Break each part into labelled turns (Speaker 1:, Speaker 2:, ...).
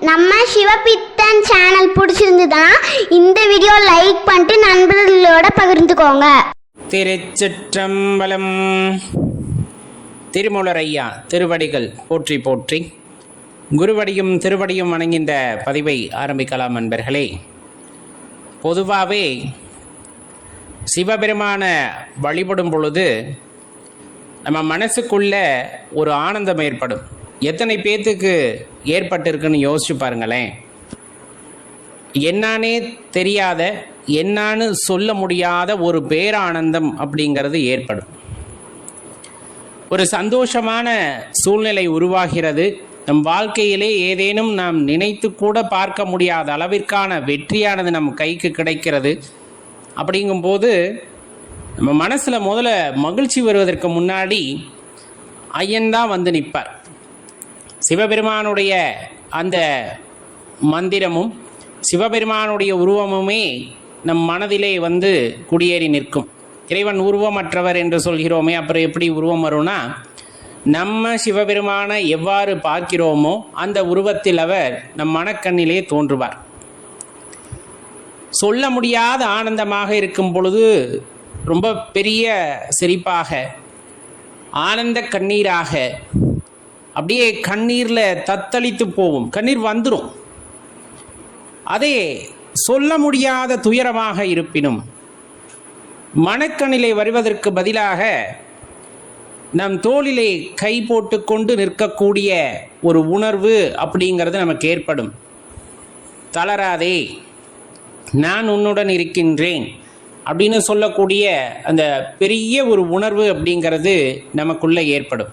Speaker 1: நம்ம சிவபித்தன் சேனல் பிடிச்சிருந்ததுன்னா இந்த வீடியோ லைக் பண்ணிட்டு நண்பர்களோட பகிர்ந்துக்கோங்க.
Speaker 2: திருச்சிற்றம்பலம். திருமூலரையா திருவடிகள் போற்றி போற்றி. குருவடியும் திருவடியும் வணங்கின்ற பதிவை ஆரம்பிக்கலாம் நண்பர்களே. பொதுவாகவே சிவபெருமான வழிபடும் பொழுது நம்ம மனசுக்குள்ள ஒரு ஆனந்தம் ஏற்படும். எத்தனை பேர்த்துக்கு ஏற்பட்டிருக்குன்னு யோசிச்சு பாருங்களேன். என்னானே தெரியாத என்னான்னு சொல்ல முடியாத ஒரு பேரானந்தம் அப்படிங்கிறது ஏற்படும். ஒரு சந்தோஷமான சூழ்நிலை உருவாகிறது. நம் வாழ்க்கையிலே ஏதேனும் நாம் நினைத்து கூட பார்க்க முடியாத அளவிற்கான வெற்றியானது நம் கைக்கு கிடைக்கிறது. அப்படிங்கும்போது நம்ம மனசில் முதல்ல மகிழ்ச்சி வருவதற்கு முன்னாடி ஐயன்தான் வந்து நிற்பார். சிவபெருமானுடைய அந்த மந்திரமும் சிவபெருமானுடைய உருவமுமே நம் மனதிலே வந்து குடியேறி நிற்கும். இறைவன் உருவமற்றவர் என்று சொல்கிறோமே அப்புறம் எப்படி உருவம் வரும்னா நம்ம சிவபெருமானை எவ்வாறு பார்க்கிறோமோ அந்த உருவத்தில் அவர் நம் மனக்கண்ணிலே தோன்றுவார். சொல்ல முடியாத ஆனந்தமாக இருக்கும் பொழுது ரொம்ப பெரிய சிரிப்பாக ஆனந்த கண்ணீராக அப்படியே கண்ணீரில் தத்தளித்து போகும் கண்ணீர் வந்துடும் அதே சொல்ல முடியாத துயரமாக இருப்பினும் மனக்கணிலை வருவதற்கு பதிலாக நம் தோளிலே கை போட்டுக்கொண்டு நிற்கக்கூடிய ஒரு உணர்வு அப்படிங்கிறது நமக்கு ஏற்படும். தளராதே நான் உன்னுடன் இருக்கின்றேன் அப்படின்னு சொல்லக்கூடிய அந்த பெரிய ஒரு உணர்வு அப்படிங்கிறது நமக்குள்ளே ஏற்படும்.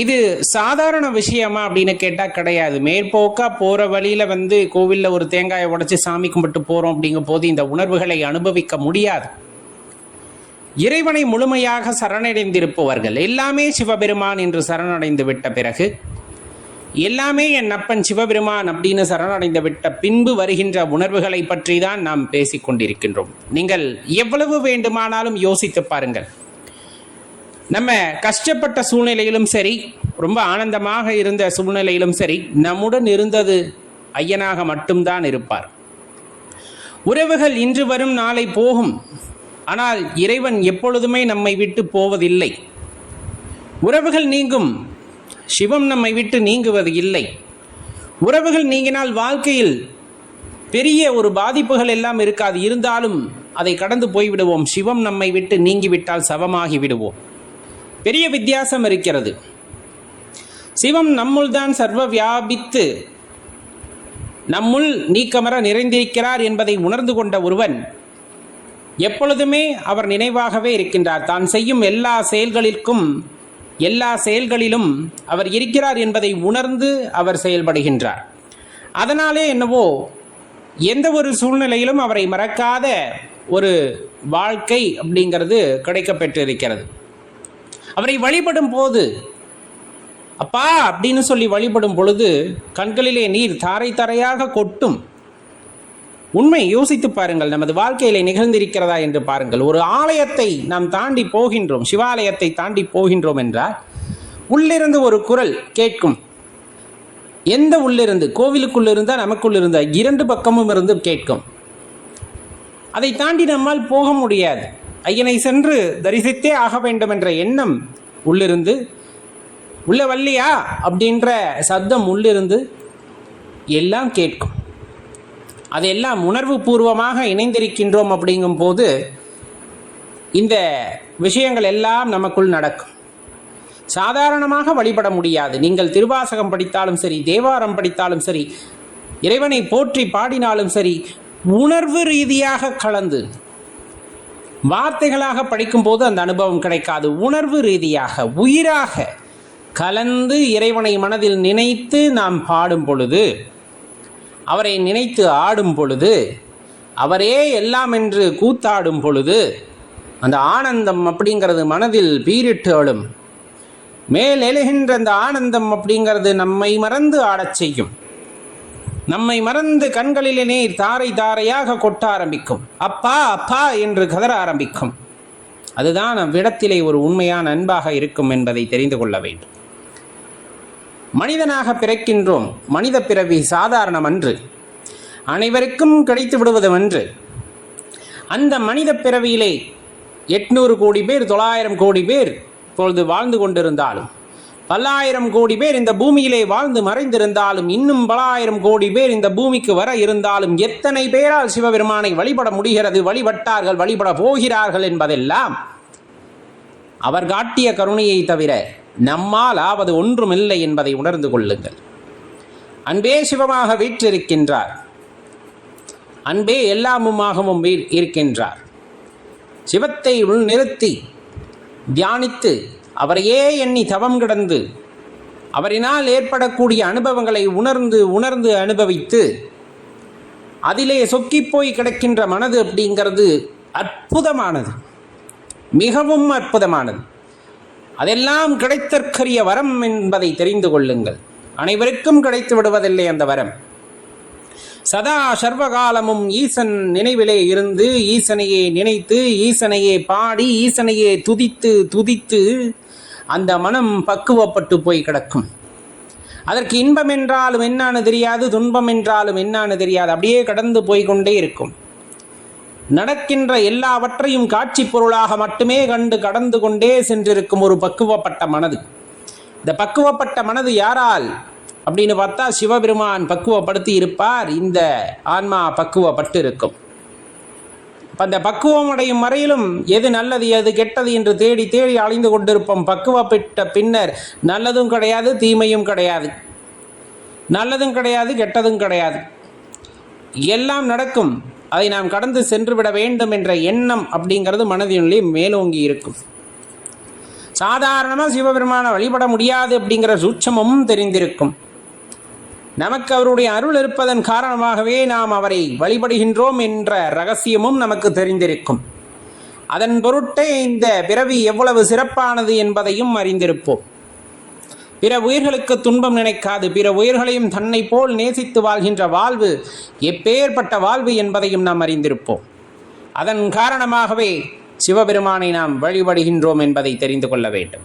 Speaker 2: இது சாதாரண விஷயமா அப்படின்னு கேட்டால் கிடையாது. மேற்போக்கா போகிற வழியில் வந்து கோவிலில் ஒரு தேங்காயை உடைச்சி சாமி கும்பிட்டு போகிறோம் அப்படிங்கும் போது இந்த உணர்வுகளை அனுபவிக்க முடியாது. இறைவனை முழுமையாக சரணடைந்திருப்பவர்கள் எல்லாமே சிவபெருமான் என்று சரணடைந்து விட்ட பிறகு எல்லாமே என் அப்பன் சிவபெருமான் அப்படின்னு சரணடைந்து விட்ட பின்பு வருகின்ற உணர்வுகளை பற்றி தான் நாம் பேசிக்கொண்டிருக்கின்றோம். நீங்கள் எவ்வளவு வேண்டுமானாலும் யோசித்து பாருங்கள். நம்ம கஷ்டப்பட்ட சூழ்நிலையிலும் சரி ரொம்ப ஆனந்தமாக இருந்த சூழ்நிலையிலும் சரி நம்முடன் இருந்தது ஐயனாக மட்டும்தான் இருப்பார். உறவுகள் இன்று வரும் நாளை போகும் ஆனால் இறைவன் எப்பொழுதுமே நம்மை விட்டு போவதில்லை. உறவுகள் நீங்கும் சிவம் நம்மை விட்டு நீங்குவது இல்லை. உறவுகள் நீங்கினால் வாழ்க்கையில் பெரிய ஒரு பாதிப்புகள் எல்லாம் இருக்காது இருந்தாலும் அதை கடந்து போய்விடுவோம். சிவம் நம்மை விட்டு நீங்கிவிட்டால் சவமாகி விடுவோம். பெரிய வித்தியாசம் இருக்கிறது. சிவம் நம்முள் தான் சர்வ வியாபித்து நம்முள் நீக்கமர நிறைந்திருக்கிறார் என்பதை உணர்ந்து கொண்ட ஒருவன் எப்பொழுதுமே அவர் நினைவாகவே இருக்கின்றார். தான் செய்யும் எல்லா செயல்களிற்கும் எல்லா செயல்களிலும் அவர் இருக்கிறார் என்பதை உணர்ந்து அவர் செயல்படுகின்றார். அதனாலே என்னவோ எந்த ஒரு சூழ்நிலையிலும் அவரை மறக்காத ஒரு வாழ்க்கை அப்படிங்கிறது கிடைக்கப்பெற்றிருக்கிறது. அவரை வழிபடும் போது அப்பா அப்படின்னு சொல்லி வழிபடும் பொழுது கண்களிலே நீர் தாரை தாரையாக கொட்டும். உண்மை யோசித்து பாருங்கள் நமது வாழ்க்கையிலே நிகழ்ந்திருக்கிறதா என்று பாருங்கள். ஒரு ஆலயத்தை நாம் தாண்டி போகின்றோம் சிவாலயத்தை தாண்டி போகின்றோம் என்றால் உள்ளிருந்து ஒரு குரல் கேட்கும். எந்த உள்ளிருந்து? கோவிலுக்குள் இருந்தால் நமக்குள் இருந்தால் இரண்டு பக்கமும் இருந்து கேட்கும். அதை தாண்டி நம்மால் போக முடியாது. ஐயனை சென்று தரிசித்தே ஆக வேண்டும் என்ற எண்ணம் உள்ளிருந்து உள்ள வல்லியா? அப்படின்ற சத்தம் உள்ளிருந்து எல்லாம் கேட்கும். அதையெல்லாம் உணர்வு பூர்வமாக இணைந்திருக்கின்றோம் அப்படிங்கும் போது இந்த விஷயங்கள் எல்லாம் நமக்குள் நடக்கும். சாதாரணமாக வழிபட முடியாது. நீங்கள் திருவாசகம் படித்தாலும் சரி தேவாரம் படித்தாலும் சரி இறைவனை போற்றி பாடினாலும் சரி உணர்வு ரீதியாக கலந்து வார்த்தைகளாக படிக்கும்போது அந்த அனுபவம் கிடைக்காது. உணர்வு ரீதியாக உயிராக கலந்து இறைவனை மனதில் நினைத்து நாம் பாடும் பொழுது அவரை நினைத்து ஆடும் பொழுது அவரே எல்லாம் என்று கூத்தாடும் பொழுது அந்த ஆனந்தம் அப்படிங்கிறது மனதில் பீரிட்டு ஆளும் மேல் எழுகின்ற அந்த ஆனந்தம் அப்படிங்கிறது நம்மை மறந்து ஆடச் செய்யும். நம்மை மறந்து கண்களிலே நீர் தாரை தாரையாக கொட்ட ஆரம்பிக்கும். அப்பா அப்பா என்று கதற ஆரம்பிக்கும். அதுதான் அவ்விடத்திலே ஒரு உண்மையான அன்பாக இருக்கும் என்பதை தெரிந்து கொள்ள வேண்டும். மனிதனாக பிறக்கின்றோம் மனித பிறவி சாதாரணம் அன்று அனைவருக்கும் கிடைத்து விடுவது அன்று அந்த மனித பிறவியிலே எட்நூறு கோடி பேர் தொள்ளாயிரம் கோடி பேர் இப்பொழுது வாழ்ந்து கொண்டிருந்தாலும் பல்லாயிரம் கோடி பேர் இந்த பூமியிலே வாழ்ந்து மறைந்திருந்தாலும் இன்னும் பலாயிரம் கோடி பேர் இந்த பூமிக்கு வர இருந்தாலும் எத்தனை பேரால் சிவபெருமானை வழிபட முடிகிறது வழிபட்டார்கள் வழிபட போகிறார்கள் என்பதெல்லாம் அவர் காட்டிய கருணையை தவிர நம்மால் ஆவது ஒன்றுமில்லை என்பதை உணர்ந்து கொள்ளுங்கள். அன்பே சிவமாக வீற்றிருக்கின்றார். அன்பே எல்லாமுமாகவும் வீ- இருக்கின்றார். சிவத்தை உள் நிறுத்தி தியானித்து அவரையே எண்ணி தவம் கிடந்து அவரினால் ஏற்படக்கூடிய அனுபவங்களை உணர்ந்து உணர்ந்து அனுபவித்து அதிலே சொக்கிப் போய் கிடக்கின்ற மனது அப்படிங்கிறது அற்புதமானது. மிகவும் அற்புதமானது. அதெல்லாம் கிடைத்தற்கரிய வரம் என்பதை தெரிந்து கொள்ளுங்கள். அனைவருக்கும் கிடைத்து விடுவதில்லை அந்த வரம். சதா சர்வகாலமும் ஈசன் நினைவிலே இருந்து ஈசனையே நினைத்து ஈசனையே பாடி ஈசனையே துதித்து துதித்து அந்த மனம் பக்குவப்பட்டு போய் கிடக்கும். அதற்கு இன்பம் என்றாலும் என்னான்னு தெரியாது துன்பம் என்றாலும் என்னான்னு தெரியாது. அப்படியே கடந்து போய்கொண்டே இருக்கும். நடக்கின்ற எல்லாவற்றையும் காட்சி பொருளாக மட்டுமே கண்டு கடந்து கொண்டே சென்றிருக்கும் ஒரு பக்குவப்பட்ட மனது. இந்த பக்குவப்பட்ட மனது யாரால்? அப்படின்னு பார்த்தா சிவபெருமான் பக்குவப்படுத்தி இருப்பார். இந்த ஆன்மா பக்குவப்பட்டு இருக்கும் அந்த பக்குவம் அடையும் வரையிலும் எது நல்லது எது கெட்டது என்று தேடி தேடி அலைந்து கொண்டிருப்போம். பக்குவப்பட்ட பின்னர் நல்லதும் கிடையாது தீமையும் கிடையாது. நல்லதும் கிடையாது கெட்டதும் கிடையாது. எல்லாம் நடக்கும். அதை நாம் கடந்து சென்று விட வேண்டும் என்ற எண்ணம் அப்படிங்கிறது மனதினுள்ளே மேலோங்கி இருக்கும். சாதாரணமாக சிவபெருமானை வழிபட முடியாது அப்படிங்கிற சூட்சமும் தெரிந்திருக்கும். நமக்கு அவருடைய அருள் இருப்பதன் காரணமாகவே நாம் அவரை வழிபடுகின்றோம் என்ற ரகசியமும் நமக்கு தெரிந்திருக்கும். அதன் பொருட்டே இந்த பிறவி எவ்வளவு சிறப்பானது என்பதையும் அறிந்திருப்போம். பிற உயிர்களுக்கு துன்பம் நினைக்காது பிற உயிர்களையும் தன்னை போல் நேசித்து வாழ்கின்ற வாழ்வு எப்பேற்பட்ட வாழ்வு என்பதையும் நாம் அறிந்திருப்போம். அதன் காரணமாகவே சிவபெருமானை நாம் வழிபடுகின்றோம் என்பதை தெரிந்து கொள்ள வேண்டும்.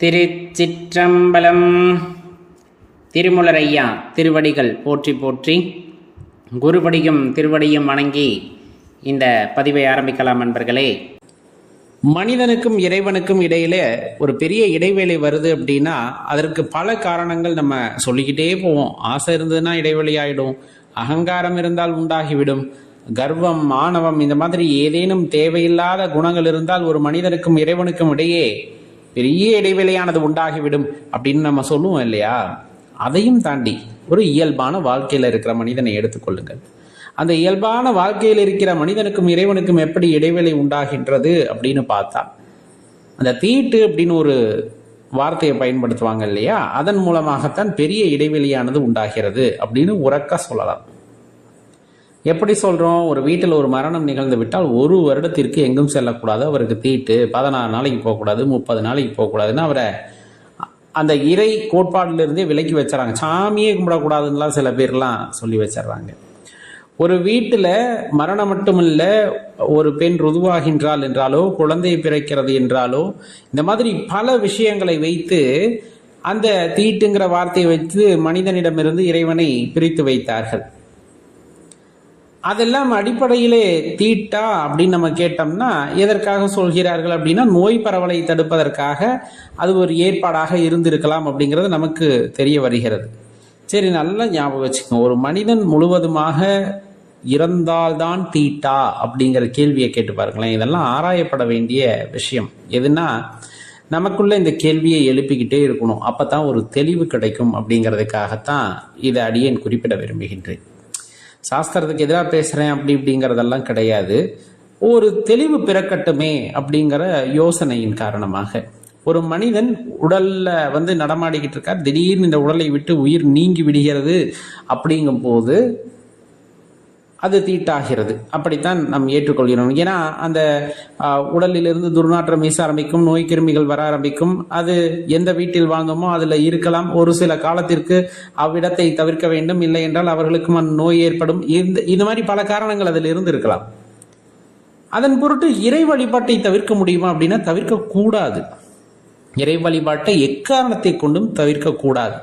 Speaker 2: திருச்சிற்றம்பலம் திருமுலரையா திருவடிகள் போற்றி போற்றி குருபடியும் திருவடியும் வணங்கி இந்த பதிவை ஆரம்பிக்கலாம் நண்பர்களே மனிதனுக்கும் இறைவனுக்கும் இடையில ஒரு பெரிய இடைவேளை வருது அப்படின்னா அதற்கு பல காரணங்கள் நம்ம சொல்லிக்கிட்டே போவோம். ஆசை இருந்ததுன்னா இடைவெளி ஆகிடும் அகங்காரம் இருந்தால் உண்டாகிவிடும். கர்வம் மாணவம் இந்த மாதிரி ஏதேனும் தேவையில்லாத குணங்கள் இருந்தால் ஒரு மனிதனுக்கும் இறைவனுக்கும் இடையே பெரிய இடைவெளியானது உண்டாகிவிடும் அப்படின்னு நம்ம சொல்லுவோம் இல்லையா? அதையும் தாண்டி ஒரு இயல்பான வாழ்க்கையில் இருக்கிற மனிதனை எடுத்துக்கொள்ளுங்கள். அந்த இயல்பான வாழ்க்கையில் இருக்கிற மனிதனுக்கும் இறைவனுக்கும் எப்படி இடைவெளி உண்டாகின்றது அப்படின்னு பார்த்தா அந்த தீட்டு அப்படின்னு ஒரு வார்த்தையை பயன்படுத்துவாங்க இல்லையா? அதன் மூலமாகத்தான் பெரிய இடைவெளியானது உண்டாகிறது அப்படின்னு உறக்க சொல்லலாம். எப்படி சொல்கிறோம் ஒரு வீட்டில் ஒரு மரணம் நிகழ்ந்து விட்டால் ஒரு வருடத்திற்கு எங்கும் செல்லக்கூடாது. அவருக்கு தீட்டு பதினாறு நாளைக்கு போகக்கூடாது முப்பது நாளைக்கு போகக்கூடாதுன்னு அவரை அந்த இறை கோட்பாடுலேருந்தே விலக்கி வச்சிடறாங்க. சாமியே கும்பிடக்கூடாதுன்னெலாம் சில பேர்லாம் சொல்லி வச்சிடுறாங்க. ஒரு வீட்டில் மரணம் மட்டுமல்ல ஒரு பெண் ருதுவாகின்றாள் என்றாலோ குழந்தை பிறக்கிறது என்றாலோ இந்த மாதிரி பல விஷயங்களை வைத்து அந்த தீட்டுங்கிற வார்த்தையை வைத்து மனிதனிடமிருந்து இறைவனை பிரித்து வைத்தார்கள். அதெல்லாம் அடிப்படையிலே தீட்டா அப்படின்னு நம்ம கேட்டோம்னா எதற்காக சொல்கிறார்கள் அப்படின்னா நோய் பரவலை தடுப்பதற்காக அது ஒரு ஏற்பாடாக இருந்திருக்கலாம் அப்படிங்கிறது நமக்கு தெரிய வருகிறது. சரி நல்லா ஞாபகம் வச்சுக்கோங்க. ஒரு மனிதன் முழுவதுமாக இறந்தால்தான் தீட்டா அப்படிங்கிற கேள்வியை கேட்டு பாருங்களேன். இதெல்லாம் ஆராயப்பட வேண்டிய விஷயம். எதுனா நமக்குள்ள இந்த கேள்வியை எழுப்பிக்கிட்டே இருக்கணும். அப்போ தான் ஒரு தெளிவு கிடைக்கும் அப்படிங்கிறதுக்காகத்தான் இதை அடியேன் குறிப்பிட விரும்புகின்றேன். சாஸ்திரத்துக்கு எதிராக பேசுகிறேன் அப்படி இப்படிங்கிறதெல்லாம் கிடையாது. ஒரு தெளிவு பிறக்கட்டுமே அப்படிங்கிற யோசனையின் காரணமாக. ஒரு மனிதன் உடல்ல வந்து நடமாடிக்கிட்டு இருக்கார். திடீர்னு இந்த உடலை விட்டு உயிர் நீங்கி விடுகிறது அப்படிங்கும்போது அது தீட்டாகிறது. அப்படித்தான் நாம் ஏற்றுக்கொள்கிறோம். ஏன்னா அந்த உடலிலிருந்து துர்நாற்றம் வீச ஆரம்பிக்கும் நோய் கிருமிகள் வர ஆரம்பிக்கும் அது எந்த வீட்டில் வாழ்ந்தோமோ அதில் இருக்கலாம். ஒரு சில காலத்திற்கு அவ்விடத்தை தவிர்க்க வேண்டும். இல்லை என்றால் அவர்களுக்கும் அந்த நோய் ஏற்படும். இந்த இது மாதிரி பல காரணங்கள் அதில் இருந்து இருக்கலாம் அதன் பொருட்டு இறை வழிபாட்டை தவிர்க்க முடியுமா அப்படின்னா தவிர்க்கக்கூடாது. இறை வழிபாட்டை எக்காரணத்தை கொண்டும் தவிர்க்கக்கூடாது.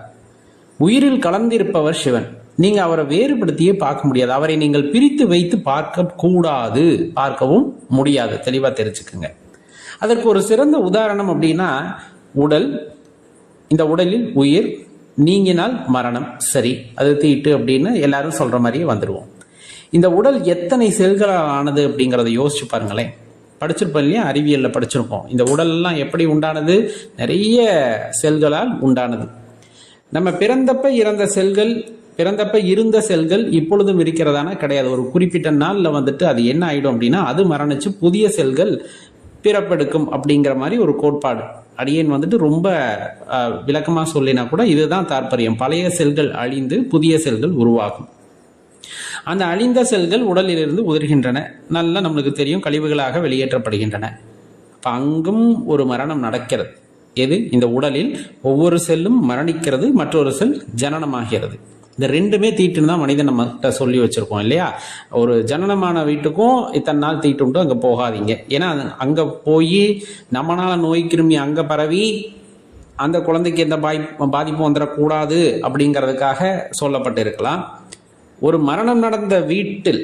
Speaker 2: உயிரில் கலந்திருப்பவர் சிவன். நீங்க அவரை வேறுபடுத்தியே பார்க்க முடியாது. அவரை நீங்கள் பிரித்து வைத்து பார்க்க கூடாது. பார்க்கவும் முடியாது. தெளிவா தெரிஞ்சுக்குங்க. அதற்கு ஒரு சிறந்த உதாரணம் அப்படின்னா உடல் இந்த உடலில் உயிர் நீங்கினால் மரணம். சரி அது தீட்டு அப்படின்னு எல்லாரும் சொல்ற மாதிரியே வந்துடுவோம் இந்த உடல் எத்தனை செல்களால் ஆனது அப்படிங்கிறத யோசிச்சு பாருங்களேன். படிச்சிருப்போம் இல்லையா? அறிவியலில் படிச்சிருப்போம். இந்த உடல்லாம் எப்படி உண்டானது? நிறைய செல்களால் உண்டானது. நம்ம பிறந்தப்ப இறந்த செல்கள் பிறந்தப்ப இருந்த செல்கள் இப்பொழுதும் இருக்கிறதானா கிடையாது. ஒரு குறிப்பிட்ட நாளில் வந்துட்டு அது என்ன ஆயிடும் அப்படின்னா அது மரணிச்சு புதிய செல்கள் பிறப்பெடுக்கும் அப்படிங்கிற மாதிரி ஒரு கோட்பாடு. அடியேன் வந்துட்டு ரொம்ப விளக்கமாக விளக்கமா சொல்லினா கூட இதுதான் தாற்பயம். பழைய செல்கள் அழிந்து புதிய செல்கள் உருவாகும். அந்த அழிந்த செல்கள் உடலிலிருந்து உதிர்கின்றன. நல்லா நம்மளுக்கு தெரியும் கழிவுகளாக வெளியேற்றப்படுகின்றன. அப்ப அங்கும் ஒரு மரணம் நடக்கிறது. எது? இந்த உடலில் ஒவ்வொரு செல்லும் மரணிக்கிறது மற்றொரு செல் ஜனனமாகிறது. இந்த ரெண்டுமே தீட்டுன்னு தான் மனிதன் நம்மகிட்ட சொல்லி வச்சுருக்கோம் இல்லையா? ஒரு ஜனனமான வீட்டுக்கும் இத்தனை நாள் தீட்டுண்டு அங்கே போகாதீங்க. ஏன்னா அங்கே போய் நம்மளால் நோய் கிருமி அங்கே பரவி அந்த குழந்தைக்கு எந்த பாய் பாதிப்பும் வந்துடக்கூடாது அப்படிங்கிறதுக்காக சொல்லப்பட்டிருக்கலாம். ஒரு மரணம் நடந்த வீட்டில்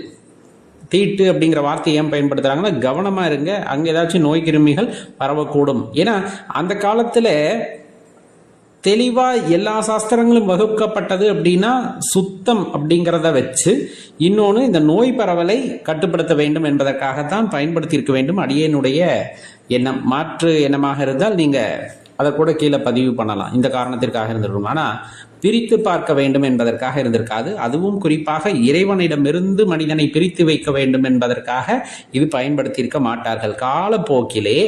Speaker 2: தீட்டு அப்படிங்கிற வார்த்தையை ஏன் பயன்படுத்துகிறாங்கன்னா கவனமாக இருங்க அங்கே ஏதாச்சும் நோய் கிருமிகள் பரவக்கூடும். ஏன்னா அந்த காலத்தில் தெளிவாக எல்லா சாஸ்திரங்களும் வகுக்கப்பட்டது அப்படின்னா சுத்தம் அப்படிங்கிறத வச்சு இன்னொன்று இந்த நோய் பரவலை கட்டுப்படுத்த வேண்டும் என்பதற்காகத்தான் பயன்படுத்தியிருக்க வேண்டும். அடியனுடைய எண்ணம் மாற்று எண்ணமாக இருந்தால் நீங்கள் அதை கூட கீழே பதிவு பண்ணலாம். இந்த காரணத்திற்காக இருந்திருக்கும். ஆனால் பிரித்து பார்க்க வேண்டும் என்பதற்காக இருந்திருக்காது. அதுவும் குறிப்பாக இறைவனிடமிருந்து மனிதனை பிரித்து வைக்க வேண்டும் என்பதற்காக இது பயன்படுத்தியிருக்க மாட்டார்கள். காலப்போக்கிலே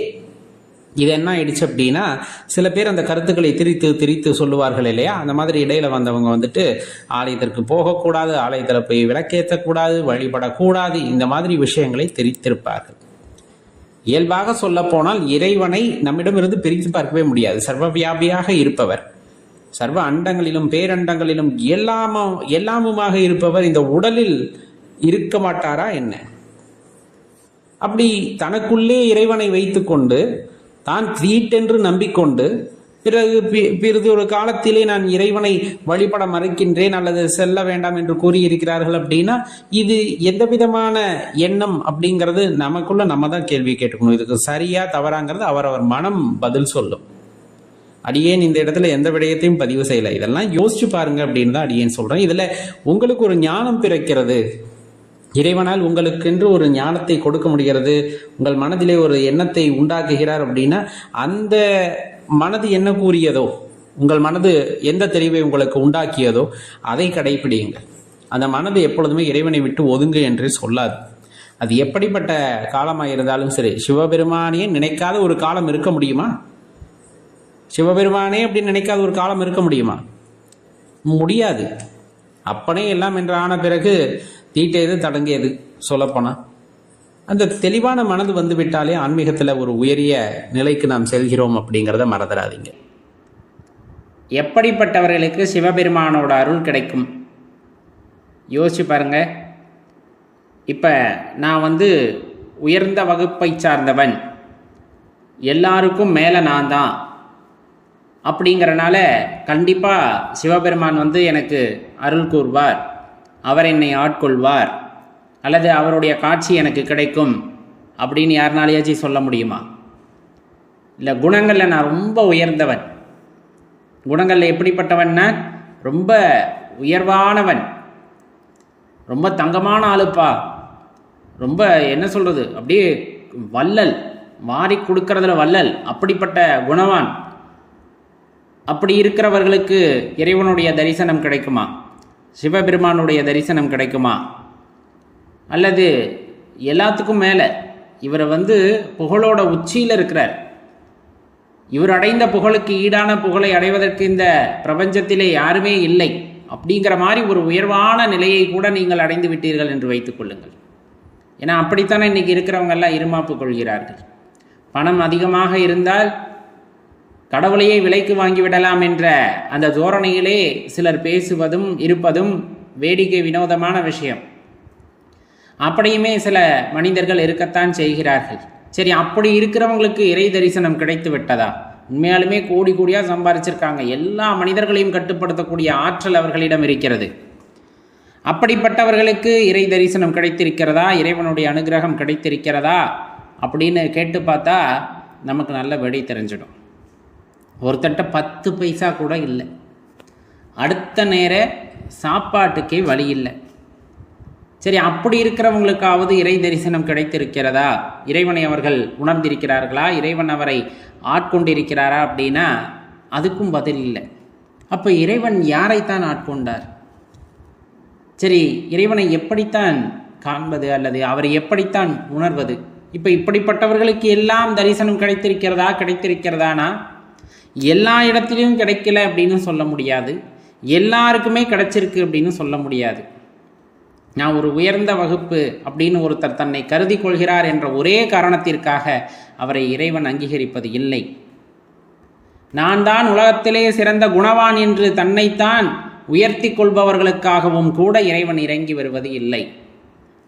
Speaker 2: இது என்ன ஆயிடுச்சு அப்படின்னா சில பேர் அந்த கருத்துக்களை திரித்து திரித்து சொல்லுவார்கள் இல்லையா? அந்த மாதிரி இடையில வந்தவங்க வந்துட்டு ஆலயத்திற்கு போகக்கூடாது ஆலயத்தில் போய் விளக்கேற்றக்கூடாது வழிபடக்கூடாது இந்த மாதிரி விஷயங்களை திரித்திருப்பார்கள். இயல்பாக சொல்ல போனால் இறைவனை நம்மிடமிருந்து பிரித்து பார்க்கவே முடியாது. சர்வ வியாபியாக இருப்பவர். சர்வ அண்டங்களிலும் பேரண்டங்களிலும் எல்லாம எல்லாமுமாக இருப்பவர் இந்த உடலில் இருக்க மாட்டாரா என்ன? அப்படி தனக்குள்ளே இறைவனை வைத்துக்கொண்டு தான் தீட்டென்று நம்பிக்கொண்டு பிறகு பிறகு பிறிது ஒரு காலத்திலே நான் இறைவனை வழிபட மறுக்கின்றேன் அல்லது செல்ல வேண்டாம் என்று கூறியிருக்கிறார்கள் அப்படின்னா இது எந்த விதமான எண்ணம் அப்படிங்கிறது நமக்குள்ள நம்ம தான் கேள்வி கேட்டுக்கணும். இதுக்கு சரியா தவறாங்கிறது அவரவர் மனம் பதில் சொல்லும். அடியேன் இந்த இடத்துல எந்த விடயத்தையும் பதிவு செய்யலை. இதெல்லாம் யோசிச்சு பாருங்க அப்படின்னு தான் அடியேன் சொல்றேன். இதுல உங்களுக்கு ஒரு ஞானம் பிறக்கிறது. இறைவனால் உங்களுக்கென்று ஒரு ஞானத்தை கொடுக்க முடிகிறது. உங்கள் மனதிலே ஒரு எண்ணத்தை உண்டாக்குகிறார் அப்படின்னா அந்த மனது என்ன கூறியதோ உங்கள் மனது எந்த தெளிவை உங்களுக்கு உண்டாக்கியதோ அதை கடைபிடியுங்க அந்த மனது எப்பொழுதுமே இறைவனை விட்டு ஒதுங்கு என்று சொல்லாது. அது எப்படிப்பட்ட காலமாக இருந்தாலும் சரி சிவபெருமானே நினைக்காத ஒரு காலம் இருக்க முடியுமா? சிவபெருமானே அப்படின்னு நினைக்காத ஒரு காலம் இருக்க முடியுமா? முடியாது. அப்பனே எல்லாம் என்று ஆன பிறகு தீட்டையது தடங்கியது சொல்லப்போனா. அந்த தெளிவான மனது வந்து விட்டாலே ஆன்மீகத்தில் ஒரு உயரிய நிலைக்கு நாம் செல்கிறோம் அப்படிங்கிறத மறந்துடாதீங்க.
Speaker 3: எப்படிப்பட்டவர்களுக்கு சிவபெருமானோட அருள் கிடைக்கும்? யோசிச்சு பாருங்க. இப்போ நான் வந்து உயர்ந்த வகுப்பை சார்ந்தவன். எல்லாருக்கும் மேலே நான் தான். அப்படிங்கிறனால கண்டிப்பாக சிவபெருமான் வந்து எனக்கு அருள் கூறுவார். அவர் என்னை ஆட்கொள்வார். அல்லது அவருடைய காட்சி எனக்கு கிடைக்கும் அப்படின்னு யாருனாலேயாச்சும் சொல்ல முடியுமா? இல்லை குணங்களில் நான் ரொம்ப உயர்ந்தவன். குணங்களில் எப்படிப்பட்டவன்னா ரொம்ப உயர்வானவன். ரொம்ப தங்கமான ஆளுப்பா. ரொம்ப என்ன சொல்கிறது அப்படியே வள்ளல். மாறி கொடுக்கறதுல வள்ளல். அப்படிப்பட்ட குணவான். அப்படி இருக்கிறவர்களுக்கு இறைவனுடைய தரிசனம் கிடைக்குமா? சிவபெருமானுடைய தரிசனம் கிடைக்குமா? அல்லது எல்லாத்துக்கும் மேலே இவரை வந்து புகழோட உச்சியில் இருக்கிறார். இவர் அடைந்த புகழுக்கு ஈடான புகழை அடைவதற்கு இந்த பிரபஞ்சத்திலே யாருமே இல்லை அப்படிங்கிற மாதிரி ஒரு உயர்வான நிலையை கூட நீங்கள் அடைந்து விட்டீர்கள் என்று வைத்துக் கொள்ளுங்கள். ஏன்னா அப்படித்தானே இன்னைக்கு இருக்கிறவங்கெல்லாம் இருமாப்பு கொள்கிறார்கள். பணம் அதிகமாக இருந்தால் கடவுளையே விலைக்கு வாங்கிவிடலாம் என்ற அந்த தோரணையிலே சிலர் பேசுவதும் இருப்பதும் வேடிக்கை வினோதமான விஷயம். அப்படியுமே சில மனிதர்கள் இருக்கத்தான் செய்கிறார்கள். சரி அப்படி இருக்கிறவங்களுக்கு இறை தரிசனம் கிடைத்து விட்டதா?
Speaker 2: உண்மையாலுமே கோடி கோடியாக சம்பாரிச்சிருக்காங்க. எல்லா மனிதர்களையும் கட்டுப்படுத்தக்கூடிய ஆற்றல் அவர்களிடம் இருக்கிறது. அப்படிப்பட்டவர்களுக்கு இறை தரிசனம் கிடைத்திருக்கிறதா? இறைவனுடைய அனுகிரகம் கிடைத்திருக்கிறதா? அப்படின்னு கேட்டு பார்த்தா நமக்கு நல்ல விடை தெரிஞ்சிடும். ஒருத்தட்ட பத்து பைசா கூட இல்லை. அடுத்த நேர சாப்பாட்டுக்கே வழி இல்லை. சரி அப்படி இருக்கிறவங்களுக்காவது இறை தரிசனம் கிடைத்திருக்கிறதா? இறைவனை அவர்கள் உணர்ந்திருக்கிறார்களா? இறைவன் அவரை ஆட்கொண்டிருக்கிறாரா அப்படின்னா அதுக்கும் பதில் இல்லை. அப்போ இறைவன் யாரைத்தான் ஆட்கொண்டார்? சரி இறைவனை எப்படித்தான் காண்பது அல்லது அவரை எப்படித்தான் உணர்வது? இப்போ இப்படிப்பட்டவர்களுக்கு எல்லாம் தரிசனம் கிடைத்திருக்கிறதா கிடைத்திருக்கிறதானா? எல்லா இடத்துலையும் கிடைக்கல அப்படின்னு சொல்ல முடியாது. எல்லாருக்குமே கிடைச்சிருக்கு அப்படின்னு சொல்ல முடியாது. நான் ஒரு உயர்ந்த வகுப்பு அப்படின்னு ஒருத்தர் தன்னை கருதி கொள்கிறார் என்ற ஒரே காரணத்திற்காக அவரை இறைவன் அங்கீகரிப்பது இல்லை. நான் தான் உலகத்திலே சிறந்த குணவான் என்று தன்னைத்தான் உயர்த்தி கொள்பவர்களுக்காகவும் கூட இறைவன் இறங்கி வருவது இல்லை.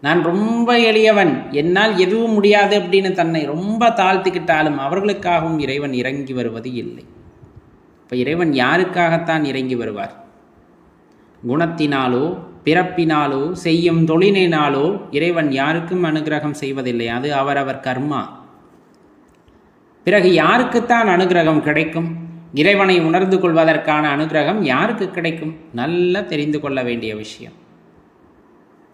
Speaker 2: நான் ரொம்ப எளியவன். என்னால் எதுவும் முடியாது அப்படின்னு தன்னை ரொம்ப தாழ்த்திக்கிட்டாலும் அவர்களுக்காகவும் இறைவன் இறங்கி வருவது இல்லை. இப்போ இறைவன் யாருக்காகத்தான் இறங்கி வருவார்? குணத்தினாலோ பிறப்பினாலோ செய்யும் தொழிலினாலோ இறைவன் யாருக்கும் அனுகிரகம் செய்வதில்லை. அது அவரவர் கர்மா. பிறகு யாருக்குத்தான் அனுகிரகம் கிடைக்கும்? இறைவனை உணர்ந்து கொள்வதற்கான அனுகிரகம் யாருக்கு கிடைக்கும்? நல்லா தெரிந்து கொள்ள வேண்டிய விஷயம்.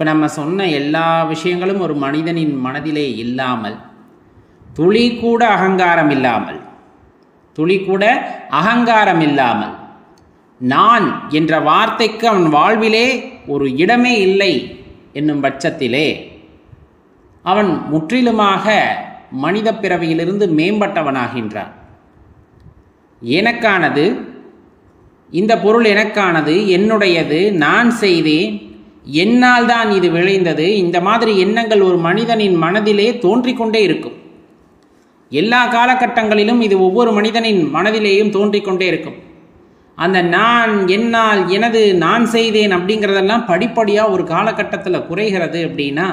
Speaker 2: இப்போ நம்ம சொன்ன எல்லா விஷயங்களும் ஒரு மனிதனின் மனதிலே இல்லாமல் துளி கூட அகங்காரம் இல்லாமல் துளி கூட அகங்காரம் இல்லாமல் நான் என்ற வார்த்தைக்கு அவன் வாழ்விலே ஒரு இடமே இல்லை என்னும் பட்சத்திலே அவன் முற்றிலுமாக மனித பிறவியிலிருந்து மேம்பட்டவனாகின்றான். எனக்கானது இந்த பொருள் எனக்கானது என்னுடையது நான் செய்தேன் என்னால் தான் இது விளைந்தது? இந்த மாதிரி எண்ணங்கள் ஒரு மனிதனின் மனதிலே தோன்றிக்கொண்டே இருக்கும். எல்லா காலகட்டங்களிலும் இது ஒவ்வொரு மனிதனின் மனதிலேயும் தோன்றிக்கொண்டே இருக்கும். அந்த நான் என்னால் எனது நான் செய்தேன் அப்படிங்கிறதெல்லாம் படிப்படியாக ஒரு காலகட்டத்தில் குறைகிறது அப்படின்னா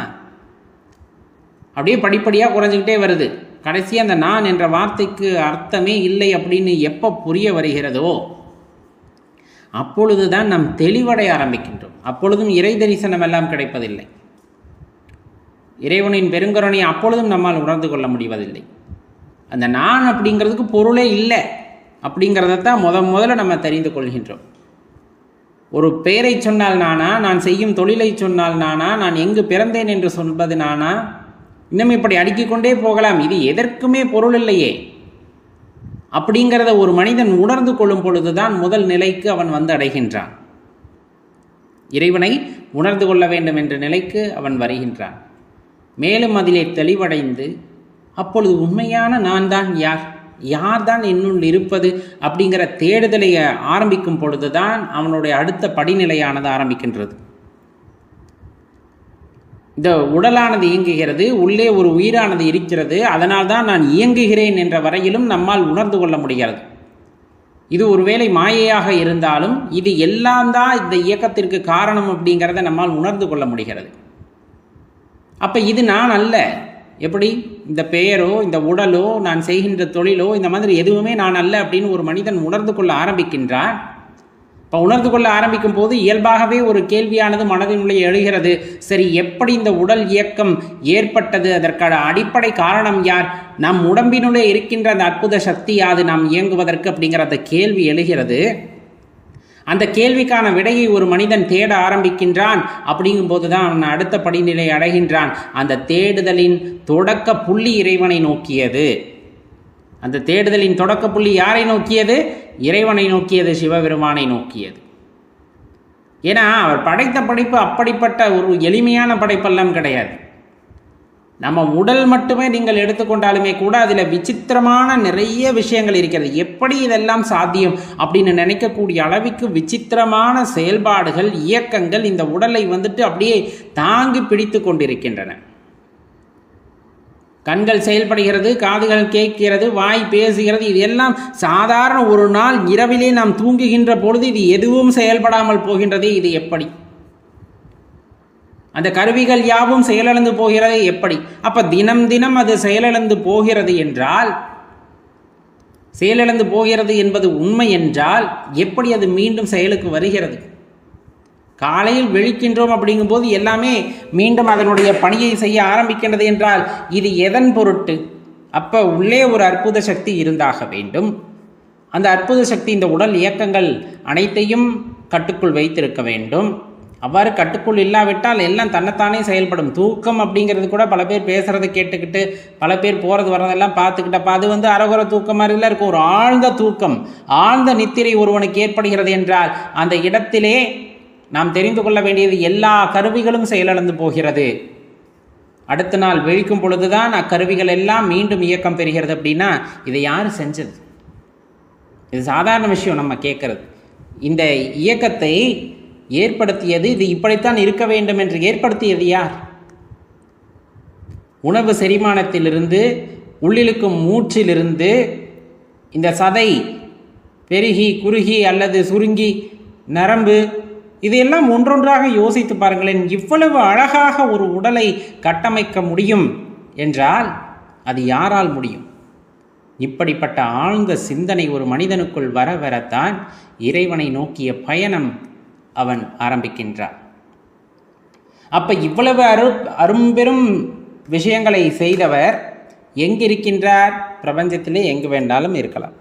Speaker 2: அப்படியே படிப்படியாக குறைஞ்சிக்கிட்டே வருது. கடைசி அந்த நான் என்ற வார்த்தைக்கு அர்த்தமே இல்லை அப்படின்னு எப்போ புரிய வருகிறதோ அப்பொழுது தான் நாம் தெளிவடைய ஆரம்பிக்கின்றோம். அப்பொழுதும் இறை தரிசனம் எல்லாம் கிடைப்பதில்லை. இறைவனின் பெருங்கருணை அப்பொழுதும் நம்மால் உணர்ந்து கொள்ள முடிவதில்லை. அந்த நான் அப்படிங்கிறதுக்கு பொருளே இல்லை அப்படிங்கிறதத்தான் முத முதல்ல நம்ம தெரிந்து கொள்கின்றோம். ஒரு பெயரை சொன்னால் நானா நான் செய்யும் தொழிலை சொன்னால் நானா நான் எங்கு பிறந்தேன் என்று சொல்வது நானா? இன்னும் இப்படி அடுக்கிக்கொண்டே போகலாம் இது எதற்குமே பொருள் இல்லையே. அப்படிங்கிறத ஒரு மனிதன் உணர்ந்து கொள்ளும் பொழுதுதான் முதல் நிலைக்கு அவன் வந்து அடைகின்றான். இறைவனை உணர்ந்து கொள்ள வேண்டும் என்ற நிலைக்கு அவன் வருகின்றான். மேலும் அதிலே தெளிவடைந்து அப்பொழுது உண்மையான நான் தான் யார்? யார் தான் என்னுள் இருப்பது? அப்படிங்கிற தேடுதலை ஆரம்பிக்கும் பொழுதுதான் அவனுடைய அடுத்த படிநிலையானது ஆரம்பிக்கின்றது. இந்த உடலானது இயங்குகிறது உள்ளே ஒரு உயிரானது இருக்கிறது அதனால் தான் நான் இயங்குகிறேன் என்ற வரையிலும் நம்மால் உணர்ந்து கொள்ள முடிகிறது இது ஒருவேளை மாயையாக இருந்தாலும் இது எல்லாம் தான் இந்த இயக்கத்திற்கு காரணம் அப்படிங்கிறத நம்மால் உணர்ந்து கொள்ள முடிகிறது. அப்போ இது நான் அல்ல. எப்படி? இந்த பெயரோ இந்த உடலோ நான் செய்கின்ற தொழிலோ இந்த மாதிரி எதுவுமே நான் அல்ல அப்படின்னு ஒரு மனிதன் உணர்ந்து கொள்ள ஆரம்பிக்கின்றான். இப்போ உணர்ந்து கொள்ள ஆரம்பிக்கும் போது இயல்பாகவே ஒரு கேள்வியானது மனதினுள்ளே எழுகிறது. சரி எப்படி இந்த உடல் இயக்கம் ஏற்பட்டது? அதற்கான அடிப்படை காரணம் யார்? நம் உடம்பினுள்ளே இருக்கின்ற அந்த அற்புத சக்தி யாது நாம் இயங்குவதற்கு அப்படிங்கிற அந்த கேள்வி எழுகிறது. அந்த கேள்விக்கான விடையை ஒரு மனிதன் தேட ஆரம்பிக்கின்றான். அப்படிங்கும்போது தான் அவன் அடுத்த படிநிலை அடைகின்றான். அந்த தேடுதலின் தொடக்க புள்ளி இறைவனை நோக்கியது. அந்த தேடுதலின் தொடக்க புள்ளி யாரை நோக்கியது? இறைவனை நோக்கியது சிவபெருமானை நோக்கியது. ஏன்னா அவர் படைத்த படைப்பு அப்படிப்பட்ட ஒரு எளிமையான படைப்பெல்லாம் கிடையாது. நம்ம உடல் மட்டுமே நீங்கள் எடுத்துக்கொண்டாலுமே கூட அதில் விசித்திரமான நிறைய விஷயங்கள் இருக்கிறது. எப்படி இதெல்லாம் சாத்தியம் அப்படின்னு நினைக்கக்கூடிய அளவுக்கு விசித்திரமான செயல்பாடுகள் இயக்கங்கள் இந்த உடலை வந்துட்டு அப்படியே தாங்கி பிடித்து கொண்டிருக்கின்றன. கண்கள் செயல்படுகிறது காதுகள் கேட்கிறது வாய் பேசுகிறது இது எல்லாம் சாதாரண ஒரு நாள் இரவிலே நாம் தூங்குகின்ற பொழுது இது எதுவும் செயல்படாமல் போகின்றதே இது எப்படி? அந்த கருவிகள் யாவும் செயலிழந்து போகிறது எப்படி? அப்ப தினம் தினம் அது செயலிழந்து போகிறது என்றால் செயலிழந்து போகிறது என்பது உண்மை என்றால் எப்படி அது மீண்டும் செயலுக்கு வருகிறது? காலையில் விழிக்கின்றோம் அப்படிங்கும்போது எல்லாமே மீண்டும் அதனுடைய பணியை செய்ய ஆரம்பிக்கின்றது என்றால் இது எதன் பொருட்டு? அப்போ உள்ளே ஒரு அற்புத சக்தி இருந்தாக வேண்டும். அந்த அற்புத சக்தி இந்த உடல் இயக்கங்கள் அனைத்தையும் கட்டுக்குள் வைத்திருக்க வேண்டும். அவ்வாறு கட்டுக்குள் இல்லாவிட்டால் எல்லாம் தன்னைத்தானே செயல்படும். தூக்கம் அப்படிங்கிறது கூட பல பேர் பேசுகிறத கேட்டுக்கிட்டு பல பேர் போகிறது வர்றதெல்லாம் பார்த்துக்கிட்டப்ப அது வந்து அறகுற தூக்கம் மாதிரிலாம் இருக்கும் ஒரு ஆழ்ந்த தூக்கம் ஆழ்ந்த நித்திரை ஒருவனுக்கு ஏற்படுகிறது என்றால் அந்த இடத்திலே நாம் தெரிந்து கொள்ள வேண்டியது எல்லா கருவிகளும் செயலிழந்து போகிறது. அடுத்த நாள் விழிக்கும் பொழுதுதான் அக்கருவிகள் எல்லாம் மீண்டும் இயக்கம் பெறுகிறது அப்படின்னா இதை யார் செஞ்சது? இது சாதாரண விஷயம் நம்ம கேட்கறது. இந்த இயக்கத்தை ஏற்படுத்தியது இது இப்படித்தான் இருக்க வேண்டும் என்று ஏற்படுத்தியது யார்? உணவு செரிமானத்திலிருந்து உள்ளிழுக்கும் மூச்சிலிருந்து இந்த சதை பெருகி குறுகி அல்லது சுருங்கி நரம்பு இதையெல்லாம் ஒன்றொன்றாக யோசித்து பாருங்களேன். இவ்வளவு அழகாக ஒரு உடலை கட்டமைக்க முடியும் என்றால் அது யாரால் முடியும்? இப்படிப்பட்ட ஆழ்ந்த சிந்தனை ஒரு மனிதனுக்குள் வர வரத்தான் இறைவனை நோக்கிய பயணம் அவன் ஆரம்பிக்கின்றான். அப்ப இவ்வளவு அரு அரும்பெரும் விஷயங்களை செய்தவர் எங்கிருக்கின்றார்? பிரபஞ்சத்திலே எங்கு வேண்டாலும் இருக்கலாம்.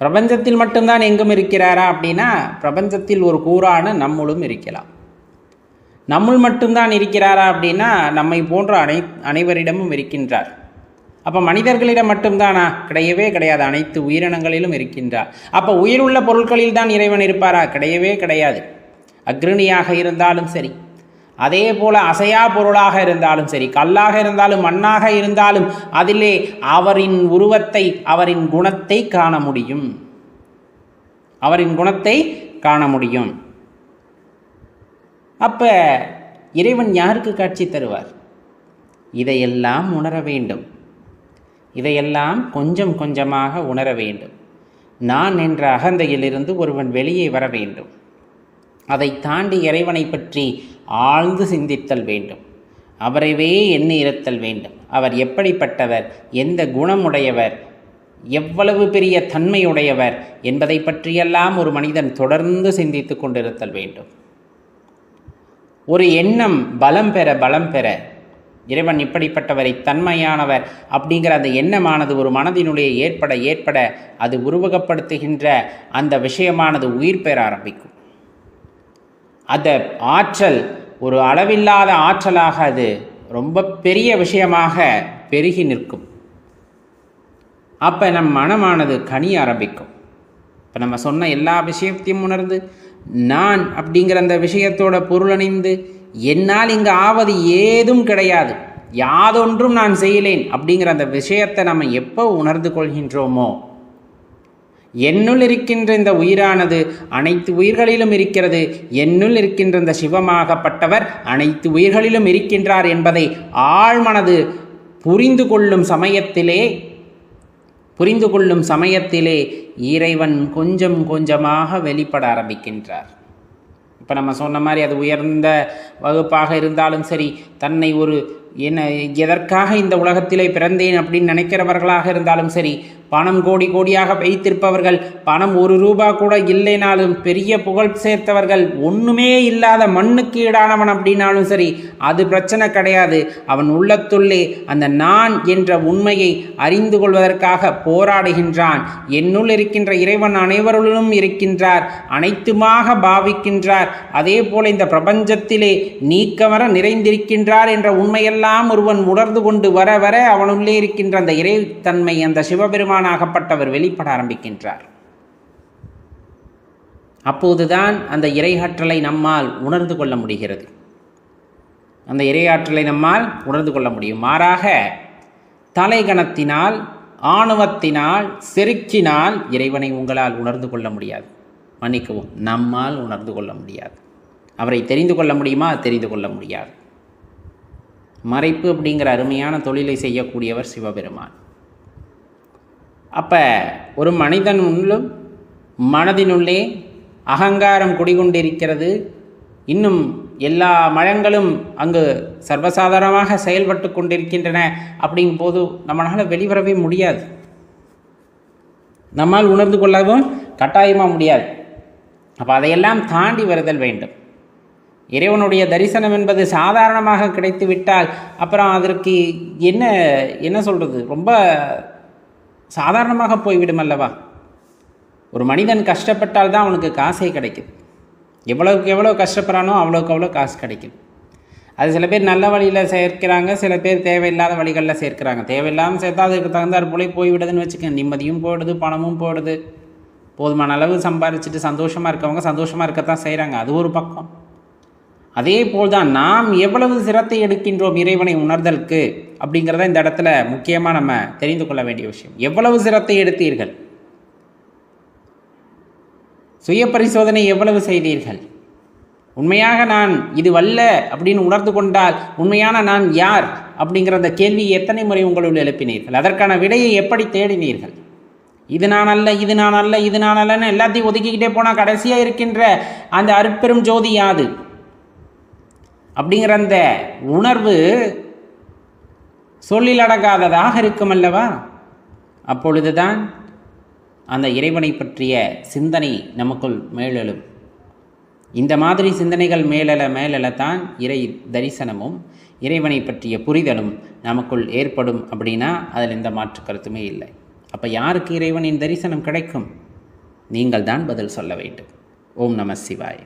Speaker 2: பிரபஞ்சத்தில் மட்டும்தான் எங்கும் இருக்கிறாரா அப்படின்னா பிரபஞ்சத்தில் ஒரு கூறான நம்மளும் இருக்கலாம். நம்முள் மட்டும்தான் இருக்கிறாரா அப்படின்னா நம்மை போன்ற அனை அனைவரிடமும் இருக்கின்றார். அப்போ மனிதர்களிடம் மட்டும்தானா? கிடையவே கிடையாது. அனைத்து உயிரினங்களிலும் இருக்கின்றார். அப்போ உயிருள்ள பொருட்களில் தான் இறைவன் இருப்பாரா? கிடையவே கிடையாது. அக்ரிணியாக இருந்தாலும் சரி. அதே போல அசையா பொருளாக இருந்தாலும் சரி கல்லாக இருந்தாலும் மண்ணாக இருந்தாலும் அதிலே அவரின் உருவத்தை அவரின் குணத்தை காண முடியும். அவரின் குணத்தை காண முடியும். அப்ப இறைவன் யாருக்கு காட்சி தருவார்? இதையெல்லாம் உணர வேண்டும். இதையெல்லாம் கொஞ்சம் கொஞ்சமாக உணர வேண்டும். நான் என்ற அகந்தையிலிருந்து ஒருவன் வெளியே வர வேண்டும். அதை தாண்டி இறைவனை பற்றி ஆழ்ந்து சிந்தித்தல் வேண்டும். அவரைவே எண்ணி இருத்தல் வேண்டும். அவர் எப்படிப்பட்டவர்? எந்த குணமுடையவர்? எவ்வளவு பெரிய தன்மையுடையவர்? என்பதை பற்றியெல்லாம் ஒரு மனிதன் தொடர்ந்து சிந்தித்து கொண்டிருத்தல் வேண்டும். ஒரு எண்ணம் பலம் பெற பலம் பெற. இறைவன் இப்படிப்பட்டவரை தன்மையானவர் அப்படிங்கிற அந்த எண்ணமானது ஒரு மனதினுடைய ஏற்பட ஏற்பட அது உருவகப்படுத்துகின்ற அந்த விஷயமானது உயிர் பெற ஆரம்பிக்கும். அந்த ஆற்றல் ஒரு அளவில்லாத ஆற்றலாக அது ரொம்ப பெரிய விஷயமாக பெருகி நிற்கும். அப்போ நம் மனமானது கனி ஆரம்பிக்கும். இப்போ நம்ம சொன்ன எல்லா விஷயத்தையும் உணர்ந்து நான் அப்படிங்கிற அந்த விஷயத்தோட பொருளணிந்து என்னால் இங்கே ஆவது ஏதும் கிடையாது யாதொன்றும் நான் செய்யலேன் அப்படிங்கிற அந்த விஷயத்தை நம்ம எப்போ உணர்ந்து கொள்கின்றோமோ என்னுள் இருக்கின்ற இந்த உயிரானது அனைத்து உயிர்களிலும் இருக்கிறது. என்னுள் இருக்கின்ற இந்த சிவமாகப்பட்டவர் அனைத்து உயிர்களிலும் இருக்கின்றார் என்பதை ஆழ்மனது புரிந்து கொள்ளும் சமயத்திலே புரிந்து கொள்ளும் சமயத்திலே இறைவன் கொஞ்சம் கொஞ்சமாக வெளிப்பட ஆரம்பிக்கின்றார். இப்போ நம்ம சொன்ன மாதிரி அது உயர்ந்த வகுப்பாக இருந்தாலும் சரி தன்னை ஒரு என்ன எதற்காக இந்த உலகத்திலே பிறந்தேன் அப்படின்னு நினைக்கிறவர்களாக இருந்தாலும் சரி பணம் கோடி கோடியாக வைத்திருப்பவர்கள் பணம் ஒரு ரூபா கூட இல்லைனாலும் பெரிய புகழ் சேர்த்தவர்கள் ஒன்றுமே இல்லாத மண்ணுக்கு ஈடானவன் அப்படின்னாலும் சரி அது பிரச்சனை கிடையாது. அவன் உள்ளத்துள்ளே அந்த நான் என்ற உண்மையை அறிந்து கொள்வதற்காக போராடுகின்றான். என்னுள் இருக்கின்ற இறைவன் அனைவருளும் இருக்கின்றார் அனைத்துமாக பாவிக்கின்றார். அதே போல இந்த பிரபஞ்சத்திலே நீக்கமர நிறைந்திருக்கின்றார் என்ற உண்மையெல்லாம் ஒருவன் உணர்ந்து கொண்டு வர வர அவனுள்ளே இருக்கின்ற அந்த இறைத்தன்மை அந்த சிவபெருமான் சிவபெருமானாகப்பட்டவர் வெளிப்பட ஆரம்பிக்கின்றார். அப்போதுதான் அந்த இறையாற்றலை நம்மால் உணர்ந்து கொள்ள முடிகிறது. அந்த இறையாற்றலை நம்மால் உணர்ந்து கொள்ள முடியும். மாறாக தலைகணத்தினால் ஆணவத்தினால் செருக்கினால் இறைவனை உங்களால் உணர்ந்து கொள்ள முடியாது. மன்னிக்கவும் நம்மால் உணர்ந்து கொள்ள முடியாது. அவரை தெரிந்து கொள்ள முடியுமா? தெரிந்து கொள்ள முடியாது. மறைப்பு அப்படிங்கிற அருமையான தொழிலை செய்யக்கூடியவர் சிவபெருமான். அப்போ ஒரு மனிதன் உள்ளும் மனதினுள்ளே அகங்காரம் குடிகொண்டிருக்கிறது. இன்னும் எல்லா மழங்களும் அங்கு சர்வசாதாரணமாக செயல்பட்டு கொண்டிருக்கின்றன அப்படிங்கும் போது நம்மளால் வெளிவரவே முடியாது. நம்மால் உணர்ந்து கொள்ளவும் கட்டாயமாக முடியாது. அப்போ அதையெல்லாம் தாண்டி வருதல் வேண்டும். இறைவனுடைய தரிசனம் என்பது சாதாரணமாக கிடைத்து விட்டால் அப்புறம் அதற்கு என்ன என்ன சொல்கிறது ரொம்ப சாதாரணமாக போய்விடும் அல்லவா ஒரு மனிதன் கஷ்டப்பட்டால் தான் அவனுக்கு காசே கிடைக்குது எவ்வளோக்கு எவ்வளோ கஷ்டப்படுறானோ அவ்வளோக்கு அவ்வளோ காசு கிடைக்கும். அது சில பேர் நல்ல வழியில் சேர்க்கிறாங்க சில பேர் தேவையில்லாத வழிகளில் சேர்க்கிறாங்க. தேவையில்லாமல் சேர்த்தா அதுக்கு தகுந்தாற் போல போய்விடுதுன்னு வச்சுக்க நிம்மதியும் போயிடுது பணமும் போயிடுது போதுமான அளவு சம்பாரிச்சிட்டு சந்தோஷமாக இருக்கவங்க சந்தோஷமாக இருக்கத்தான் செய்கிறாங்க அது ஒரு பக்கம். அதே போல்தான் நாம் எவ்வளவு சிரத்தை எடுக்கின்றோம் இறைவனை உணர்தலுக்கு அப்படிங்கிறத இந்த இடத்துல முக்கியமாக நம்ம தெரிந்து கொள்ள வேண்டிய விஷயம். எவ்வளவு சிரத்தை எடுத்தீர்கள்? சுய பரிசோதனை எவ்வளவு செய்தீர்கள்? உண்மையாக நான் இது வல்ல அப்படின்னு உணர்ந்து கொண்டால் உண்மையான நான் யார்? அப்படிங்கிற அந்த கேள்வியை எத்தனை முறை உங்களுள் எழுப்பினீர்கள்? அதற்கான விடையை எப்படி தேடினீர்கள்? இது நான் அல்ல இது நான் அல்ல இது நான் அல்லன்னு எல்லாத்தையும் ஒதுக்கிக்கிட்டே போனால் கடைசியாக இருக்கின்ற அந்த அற்பெரும் ஜோதி யாது? அப்படிங்கிற அந்த உணர்வு சொல்லில் அடங்காததாக இருக்கும் அல்லவா அப்பொழுதுதான் அந்த இறைவனை பற்றிய சிந்தனை நமக்குள் மேலெழும். இந்த மாதிரி சிந்தனைகள் மேலெழ தான் இறை தரிசனமும் இறைவனை பற்றிய புரிதலும் நமக்குள் ஏற்படும் அப்படின்னா அதில் எந்த மாற்று கருத்துமே இல்லை. அப்போ யாருக்கு இறைவனின் தரிசனம் கிடைக்கும்? நீங்கள் தான் பதில் சொல்ல வேண்டும். ஓம் நம சிவாய்.